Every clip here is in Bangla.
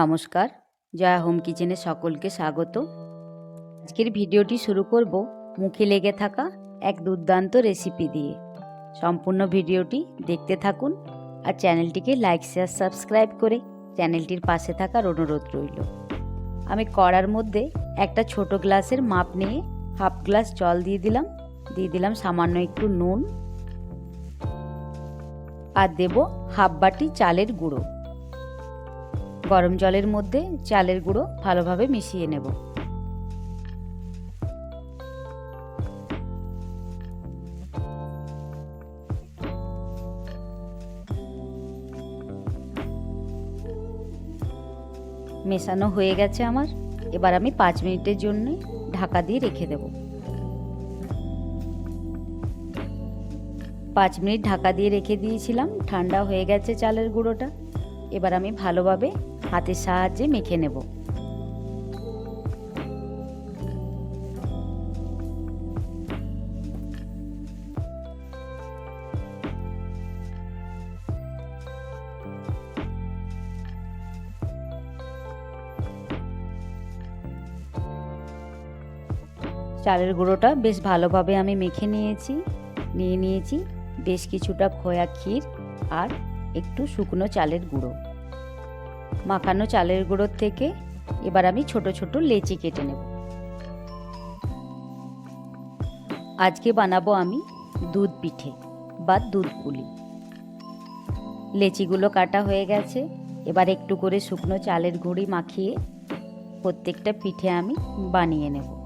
নমস্কার, জয়া হোম কিচেনে সকলকে স্বাগত। আজকের ভিডিওটি শুরু করব মুখে লেগে থাকা এক দুর্দান্ত রেসিপি দিয়ে। সম্পূর্ণ ভিডিওটি দেখতে থাকুন আর চ্যানেলটিকে লাইক শেয়ার সাবস্ক্রাইব করে চ্যানেলটির পাশে থাকার অনুরোধ রইল। আমি কড়ার মধ্যে একটা ছোট গ্লাসের মাপ নিয়ে হাফ গ্লাস জল দিয়ে দিলাম। দিয়ে দিলাম সামান্য একটু নুন। আর দেব হাফ বাটি চালের গুঁড়ো। গরম জলের মধ্যে চালের গুঁড়ো ভালোভাবে মিশিয়ে নেব। মেশানো হয়ে গেছে আমার। এবার আমি পাঁচ মিনিটের জন্য ঢাকা দিয়ে রেখে দেব। পাঁচ মিনিট ঢাকা দিয়ে রেখে দিয়েছিলাম। ঠান্ডা হয়ে গেছে চালের গুঁড়োটা। এবার আমি ভালোভাবে হাতের সাহায্যে মেখে নেব। চালের গুঁড়োটা বেশ ভালোভাবে আমি মেখে নিয়েছি, নিয়ে নিয়েছি। বেশ কিছুটা খোয়া ক্ষীর আর একটু শুকনো চালের গুঁড়ো। মাখানো চালের গুঁড়োর থেকে এবার আমি ছোট ছোট লেচি কেটে নেব। আজকে বানাবো আমি দুধ পিঠে বা দুধ পুলি। লেচিগুলো কাটা হয়ে গেছে, এবার একটু করে শুকনো চালের গুঁড়ি মাখিয়ে প্রত্যেকটা পিঠে আমি বানিয়ে নেব।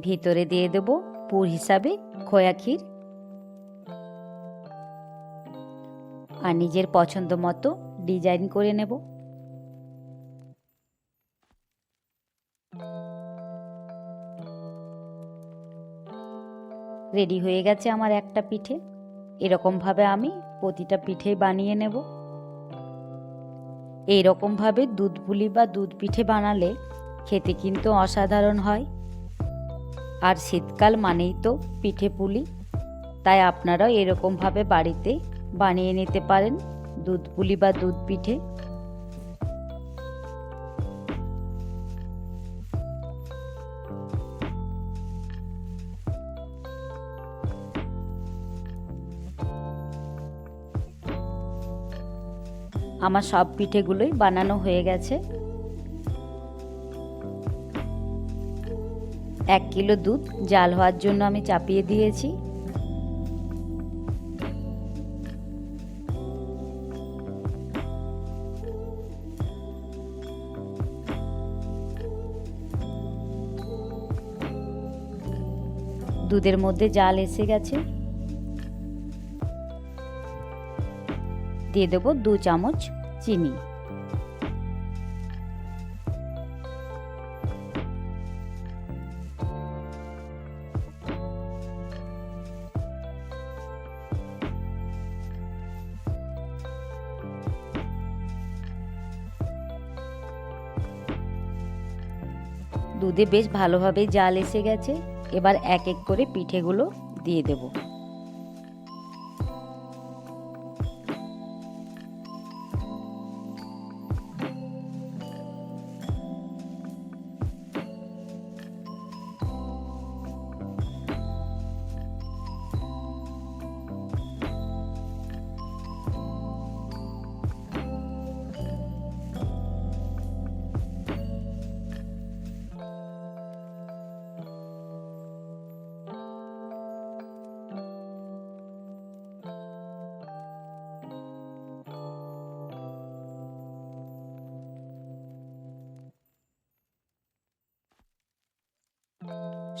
ভিতরে দিয়ে দেব পুর হিসাবে খোয়া ক্ষীর। আর নিজের পছন্দ মতো ডিজাইন করে নেব। রেডি হয়ে গেছে আমার একটা পিঠে। এরকমভাবে আমি প্রতিটা পিঠে বানিয়ে নেব। এইরকমভাবে দুধ পুলি বা দুধ পিঠে বানালে খেতে কিন্তু অসাধারণ হয়। আর শীতকাল মানেই তো পিঠে পুলি। তাই আপনারাও এরকমভাবে বাড়িতে বানিয়ে নিতে পারেন দুধ পুলি বা দুধ পিঠে। আমার সব পিঠেগুলোই বানানো হয়ে গেছে। এক কিলো দুধ জাল হওয়ার জন্য আমি চাপিয়ে দিয়েছি। দুধের মধ্যে জাল এসে গেছে। দিয়ে দেবো দু চামচ চিনি। দুধে বেশ ভালোভাবে জাল এসে গেছে। এবার এক এক করে পিঠেগুলো দিয়ে দেব।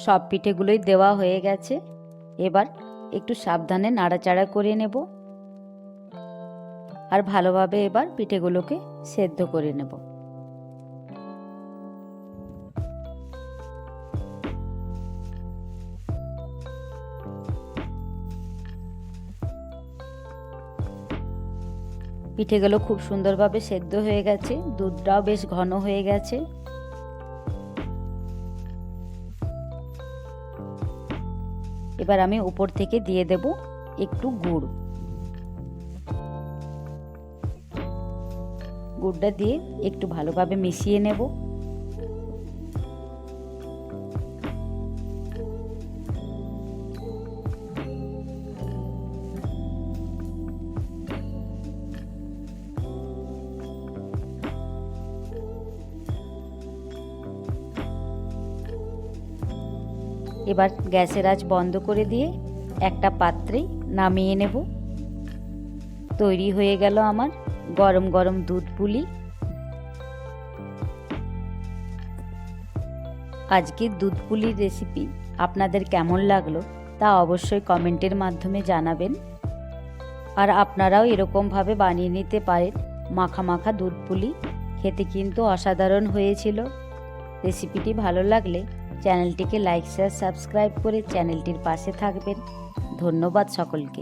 সব পিঠেগুলোই দেওয়া হয়ে গেছে। এবার একটু সাবধানে নাড়াচাড়া করে নেব। আর ভালোভাবে এবার পিঠেগুলোকে সেদ্ধ করে নেব। পিঠেগুলো খুব সুন্দরভাবে সেদ্ধ হয়ে গেছে। দুধটাও বেশ ঘন হয়ে গেছে। এবার আমি উপর থেকে দিয়ে দেব একটু গুড়। গুড়টা দিয়ে একটু ভালোভাবে মিশিয়ে নেব। এবার গ্যাসের আঁচ বন্ধ করে দিয়ে একটা পাত্রে নামিয়ে নেব। তৈরি হয়ে গেল আমার গরম গরম দুধ পুলি। আজকের দুধ পুলির রেসিপি আপনাদের কেমন লাগল তা অবশ্যই কমেন্টের মাধ্যমে জানাবেন। আর আপনারাও এরকমভাবে বানিয়ে নিতে পারেন মাখা মাখা দুধ পুলি। খেতে কিন্তু অসাধারণ হয়েছিল। রেসিপিটি ভালো লাগলে চ্যানেলটিকে লাইক শেয়ার সাবস্ক্রাইব করে চ্যানেলটির পাশে থাকবেন। ধন্যবাদ সকলকে।